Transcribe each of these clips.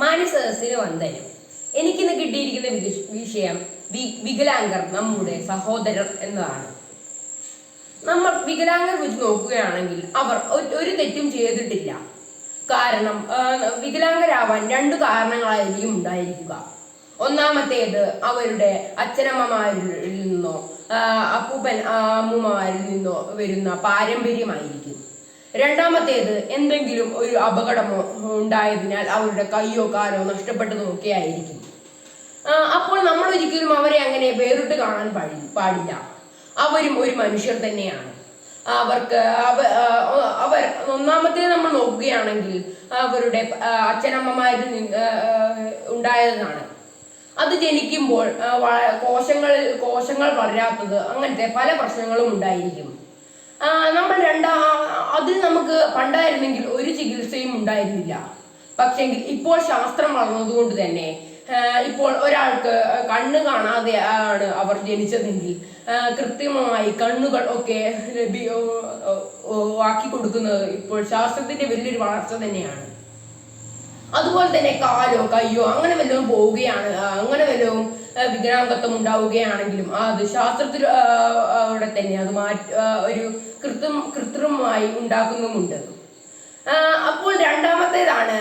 മാന്യസദസ്സിന് വന്ദനം. എനിക്കിന്ന് കിട്ടിയിരിക്കുന്ന വിഷയം വികലാംഗർ നമ്മുടെ സഹോദരർ എന്നതാണ്. നമ്മൾ വികലാംഗർ വെച്ച് നോക്കുകയാണെങ്കിൽ അവർ ഒരു തെറ്റും ചെയ്തിട്ടില്ല. കാരണം വികലാംഗരാവാൻ രണ്ട് കാരണങ്ങളായിരിക്കും ഉണ്ടായിരിക്കുക. ഒന്നാമത്തേത് അവരുടെ അച്ഛനമ്മമാരിൽ നിന്നോ അപ്പൂപ്പൻ അമ്മമാരിൽ നിന്നോ വരുന്ന പാരമ്പര്യമായിരിക്കും. രണ്ടാമത്തേത് എന്തെങ്കിലും ഒരു അപകടമോ ഉണ്ടായതിനാൽ അവരുടെ കയ്യോ കാലോ നഷ്ടപ്പെട്ടതോ ഒക്കെ ആയിരിക്കും അപ്പോൾ നമ്മൾ ഒരിക്കലും അവരെ അങ്ങനെ വേറിട്ട് കാണാൻ പാടി പാടില്ല. അവരും ഒരു മനുഷ്യർ തന്നെയാണ്. അവർക്ക് അവ അവർ ഒന്നാമത്തെ നമ്മൾ നോക്കുകയാണെങ്കിൽ അവരുടെ അച്ഛനമ്മമാരിൽ നിന്ന് ഉണ്ടായതാണ്. അത് ജനിക്കുമ്പോൾ കോശങ്ങൾ കോശങ്ങൾ വളരാത്തത് അങ്ങനത്തെ പല പ്രശ്നങ്ങളും ഉണ്ടായിരിക്കും. നമ്മൾ രണ്ടാ അത് നമുക്ക് പണ്ടായിരുന്നെങ്കിൽ ഒരു ചികിത്സയും ഉണ്ടായിരുന്നില്ല. പക്ഷെങ്കിൽ ഇപ്പോൾ ശാസ്ത്രം വളർന്നതുകൊണ്ട് തന്നെ ഇപ്പോൾ ഒരാൾക്ക് കണ്ണ് കാണാതെ ആണ് അവർ ജനിച്ചതെങ്കിൽ കൃത്രിമമായി കണ്ണുകൾ ഒക്കെ ലഭി ഓ, ഓ, ഓ, ആക്കി കൊടുക്കുന്നത് ഇപ്പോൾ ശാസ്ത്രത്തിന്റെ വലിയൊരു വളർച്ച തന്നെയാണ്. അതുപോലെ തന്നെ കാലോ കയ്യോ അങ്ങനെ വല്ലതും പോവുകയാണ് അങ്ങനെ വല്ലതും വികലാംഗത്വം ഉണ്ടാവുകയാണെങ്കിലും അത് ശാസ്ത്രത്തിൽ അവിടെ തന്നെ അത് മാറ്റ ഒരു കൃത്രിം കൃത്രിമമായി ഉണ്ടാക്കുന്നുമുണ്ട്. അപ്പോൾ രണ്ടാമത്തേതാണ്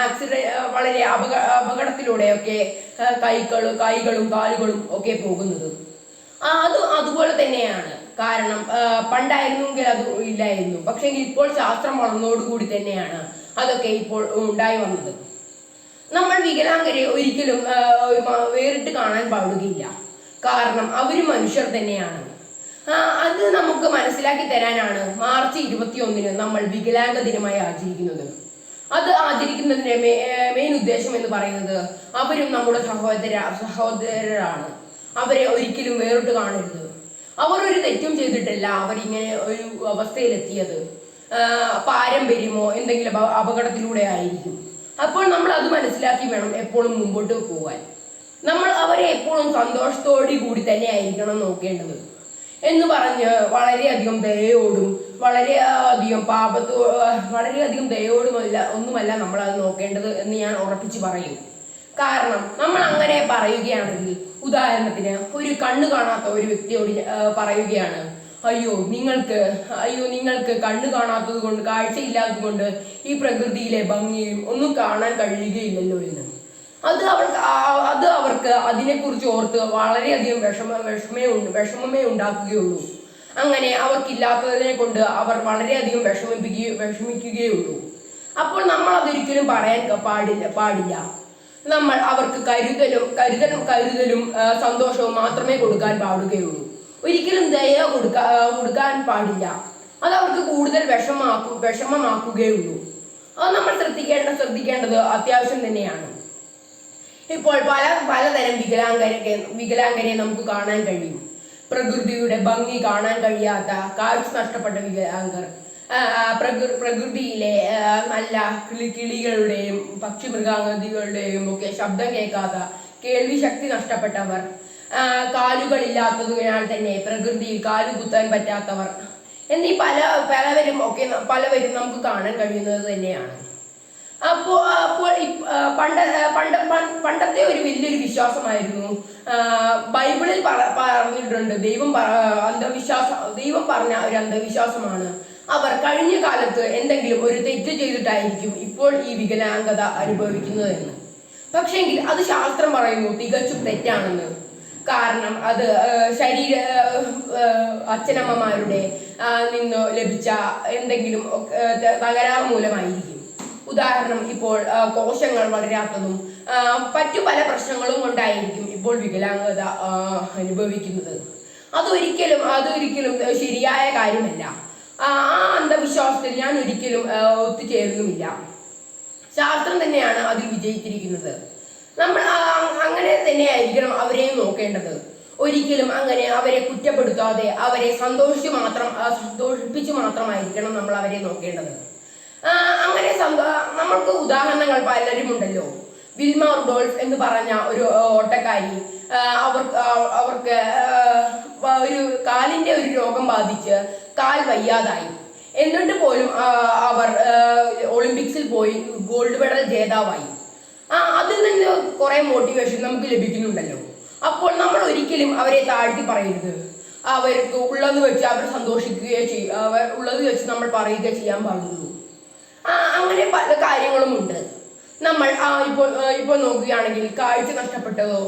ആക്സിഡന്റ് വളരെ അപക അപകടത്തിലൂടെയൊക്കെ കൈകളും കൈകളും കാലുകളും ഒക്കെ പോകുന്നത്. അത് അതുപോലെ തന്നെയാണ്. കാരണം പണ്ടായിരുന്നെങ്കിൽ അത് ഇല്ലായിരുന്നു. പക്ഷെങ്കിൽ ഇപ്പോൾ ശാസ്ത്രം വളർന്നതോടുകൂടി തന്നെയാണ് അതൊക്കെ ഇപ്പോൾ ഉണ്ടായി വന്നത്. നമ്മൾ വികലാംഗരെ ഒരിക്കലും വേറിട്ട് കാണാൻ പാടുകയില്ല. കാരണം അവർ മനുഷ്യർ തന്നെയാണ്. അത് നമുക്ക് മനസ്സിലാക്കി തരാനാണ് മാർച്ച് ഇരുപത്തി ഒന്നിന് നമ്മൾ വികലാംഗ ദിനമായി ആചരിക്കുന്നത്. അത് ആചരിക്കുന്നതിന്റെ മെയിൻ ഉദ്ദേശം എന്ന് പറയുന്നത് അവരും നമ്മുടെ സഹോദര സഹോദരരാണ്. അവരെ ഒരിക്കലും വേറിട്ട് കാണരുത്. അവർ ഒരു തെറ്റും ചെയ്തിട്ടില്ല അവരിങ്ങനെ ഒരു അവസ്ഥയിലെത്തിയത്. പാരമ്പര്യമോ എന്തെങ്കിലും അപ- അപകടത്തിലൂടെ ആയിരിക്കും. അപ്പോൾ നമ്മൾ അത് മനസ്സിലാക്കി വേണം എപ്പോഴും മുമ്പോട്ട് പോകാൻ നമ്മൾ അവരെ എപ്പോഴും സന്തോഷത്തോടു കൂടി തന്നെ ആയിരിക്കണം നോക്കേണ്ടത്. എന്ന് പറഞ്ഞ് വളരെയധികം ദയോടും വളരെ അധികം പാപത്തോ വളരെയധികം ദയോടുമല്ല ഒന്നുമല്ല നമ്മൾ അത് നോക്കേണ്ടത് എന്ന് ഞാൻ ഉറപ്പിച്ച് പറയും. കാരണം നമ്മൾ അങ്ങനെ പറയുകയാണെങ്കിൽ ഉദാഹരണത്തിന് ഒരു കണ്ണ് കാണാത്ത ഒരു വ്യക്തിയോട് പറയുകയാണ് അയ്യോ നിങ്ങൾക്ക് അയ്യോ നിങ്ങൾക്ക് കണ്ണു കാണാത്തത് കൊണ്ട് കാഴ്ചയില്ലാത്തത് കൊണ്ട് ഈ പ്രകൃതിയിലെ ഭംഗിയും ഒന്നും കാണാൻ കഴിയുകയില്ലല്ലോ എന്ന്. അത് അവർക്ക് അത് അവർക്ക് അതിനെക്കുറിച്ച് ഓർത്ത് വളരെയധികം വിഷമ വിഷമേ വിഷമമേ ഉണ്ടാക്കുകയുള്ളൂ. അങ്ങനെ അവർക്കില്ലാത്തതിനെ കൊണ്ട് അവർ വളരെയധികം വിഷമിപ്പിക്കുകയും വിഷമിക്കുകയുള്ളൂ. അപ്പോൾ നമ്മൾ അതൊരിക്കലും പറയാൻ പാടില്ല പാടില്ല. നമ്മൾ അവർക്ക് കരുതലും കരുതലും കരുതലും സന്തോഷവും മാത്രമേ കൊടുക്കാൻ പാടുകയുള്ളൂ. ഒരിക്കലും ദയ കൊടുക്കാ കൊടുക്കാൻ പാടില്ല. അത് അവർക്ക് കൂടുതൽ വിഷമാക്കു വിഷമമാക്കുകയുള്ളൂ. അത് നമ്മൾ ശ്രദ്ധിക്കേണ്ട ശ്രദ്ധിക്കേണ്ടത് അത്യാവശ്യം തന്നെയാണ്. ഇപ്പോൾ പല പലതരം വികലാംഗരെ വികലാംഗരെ നമുക്ക് കാണാൻ കഴിയും. പ്രകൃതിയുടെ ഭംഗി കാണാൻ കഴിയാത്ത കാഴ്ച നഷ്ടപ്പെട്ട വികലാംഗർ. പ്രകൃതിയിലെ നല്ല കിളി കിളികളുടെയും പക്ഷി മൃഗാംഗതികളുടെയും ഒക്കെ ശബ്ദം കേൾക്കാത്ത കേൾവി ശക്തി നഷ്ടപ്പെട്ടവർ. കാലുകളില്ലാത്തതിനാൽ തന്നെ പ്രകൃതിയിൽ കാലു കുത്താൻ പറ്റാത്തവർ. എന്നീ പല പലവരും ഒക്കെ പലവരും നമുക്ക് കാണാൻ കഴിയുന്നത് തന്നെയാണ്. അപ്പോ അപ്പോൾ പണ്ട പണ്ട പണ്ടത്തെ ഒരു വലിയൊരു വിശ്വാസമായിരുന്നു. ബൈബിളിൽ പറഞ്ഞിട്ടുണ്ട് ദൈവം അന്ധവിശ്വാസ ദൈവം പറഞ്ഞ ഒരു അന്ധവിശ്വാസമാണ്. അവർ കഴിഞ്ഞ കാലത്ത് എന്തെങ്കിലും ഒരു തെറ്റ് ചെയ്തിട്ടായിരിക്കും ഇപ്പോൾ ഈ വികലാംഗത അനുഭവിക്കുന്നതെന്ന്. പക്ഷേങ്കിൽ അത് ശാസ്ത്രം പറയുന്നു തികച്ചും തെറ്റാണെന്ന്. കാരണം അത് ശരീര അച്ഛനമ്മമാരുടെ നിന്നോ ലഭിച്ച എന്തെങ്കിലും തകരാറ് മൂലമായിരിക്കും ഉദാഹരണം ഇപ്പോൾ കോശങ്ങൾ വളരാത്തതും മറ്റു പല പ്രശ്നങ്ങളും കൊണ്ടായിരിക്കും ഇപ്പോൾ വികലാംഗത അനുഭവിക്കുന്നത്. അതൊരിക്കലും അതൊരിക്കലും ശരിയായ കാര്യമല്ല. ആ അന്ധവിശ്വാസത്തിൽ ഞാൻ ഒരിക്കലും ഒത്തുചേരുന്നുമില്ല. ശാസ്ത്രം തന്നെയാണ് അതിൽ വിജയിച്ചിരിക്കുന്നത്. നമ്മൾ അങ്ങനെ തന്നെയായിരിക്കണം അവരെയും നോക്കേണ്ടത്. ഒരിക്കലും അങ്ങനെ അവരെ കുറ്റപ്പെടുത്താതെ അവരെ സന്തോഷിച്ച് മാത്രം സന്തോഷിപ്പിച്ച് മാത്രമായിരിക്കണം നമ്മൾ അവരെ നോക്കേണ്ടത്. അങ്ങനെ നമ്മൾക്ക് ഉദാഹരണങ്ങൾ പലരും ഉണ്ടല്ലോ വിൽമ റുഡോൾഫ് എന്ന് പറഞ്ഞ ഒരു ഓട്ടക്കാരി അവർക്ക് ഒരു കാലിന്റെ ഒരു രോഗം ബാധിച്ച് കാൽ വയ്യാതായി. എന്നിട്ട് പോലും അവർ ഒളിമ്പിക്സിൽ പോയി ഗോൾഡ് മെഡൽ ജേതാവായി. കുറെ മോട്ടിവേഷൻ നമുക്ക് ലഭിക്കുന്നുണ്ടല്ലോ. അപ്പോൾ നമ്മൾ ഒരിക്കലും അവരെ താഴ്ത്തി പറയരുത്. അവർക്ക് ഉള്ളത് വെച്ച് അവർ സന്തോഷിക്കുകയോ ചെയ്യും അവർ ഉള്ളത് വെച്ച് നമ്മൾ പറയുക ചെയ്യാൻ പാടുള്ളൂ. അങ്ങനെ പല കാര്യങ്ങളും ഉണ്ട് നമ്മൾ ഇപ്പോൾ ഇപ്പോൾ നോക്കുകയാണെങ്കിൽ കാഴ്ച നഷ്ടപ്പെട്ടതോ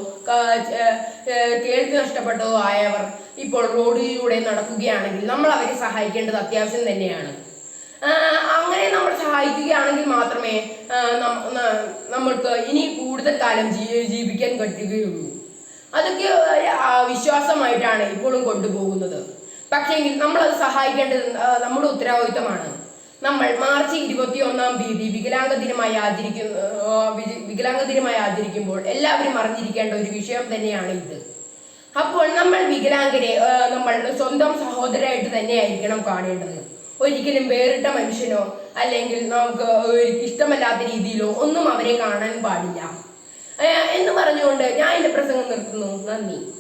കേൾവി നഷ്ടപ്പെട്ടതോ ആയവർ ഇപ്പോൾ റോഡിലൂടെ നടക്കുകയാണെങ്കിൽ നമ്മൾ അവരെ സഹായിക്കേണ്ടത് അത്യാവശ്യം തന്നെയാണ്. അങ്ങനെ നമ്മൾ സഹായിക്കുകയാണെങ്കിൽ മാത്രമേ നമ്മൾക്ക് ഇനി കൂടുതൽ കാലം ജീവിക്കാൻ പറ്റുകയുള്ളൂ. അതൊക്കെ ഒരു വിശ്വാസമായിട്ടാണ് ഇപ്പോഴും കൊണ്ടുപോകുന്നത്. പക്ഷേങ്കിൽ നമ്മൾ അത് സഹായിക്കേണ്ടത് നമ്മുടെ ഉത്തരവാദിത്തമാണ് നമ്മൾ മാർച്ച് ഇരുപത്തി ഒന്നാം തീയതി വികലാംഗ ദിനമായി ആചരിക്കുന്ന വികലാംഗ ദിനമായി ആചരിക്കുമ്പോൾ എല്ലാവരും അറിഞ്ഞിരിക്കേണ്ട ഒരു വിഷയം തന്നെയാണ് ഇത്. അപ്പോൾ നമ്മൾ വികലാംഗരെ നമ്മൾ സ്വന്തം സഹോദരായിട്ട് തന്നെയായിരിക്കണം കാണേണ്ടത്. ഒരിക്കലും വേറിട്ട മനുഷ്യനോ അല്ലെങ്കിൽ നമുക്ക് ഇഷ്ടമല്ലാത്ത രീതിയിലോ ഒന്നും അവരെ കാണാൻ പാടില്ല. എന്ന് പറഞ്ഞുകൊണ്ട് ഞാൻ എന്റെ പ്രസംഗം നിർത്തുന്നു. നന്ദി.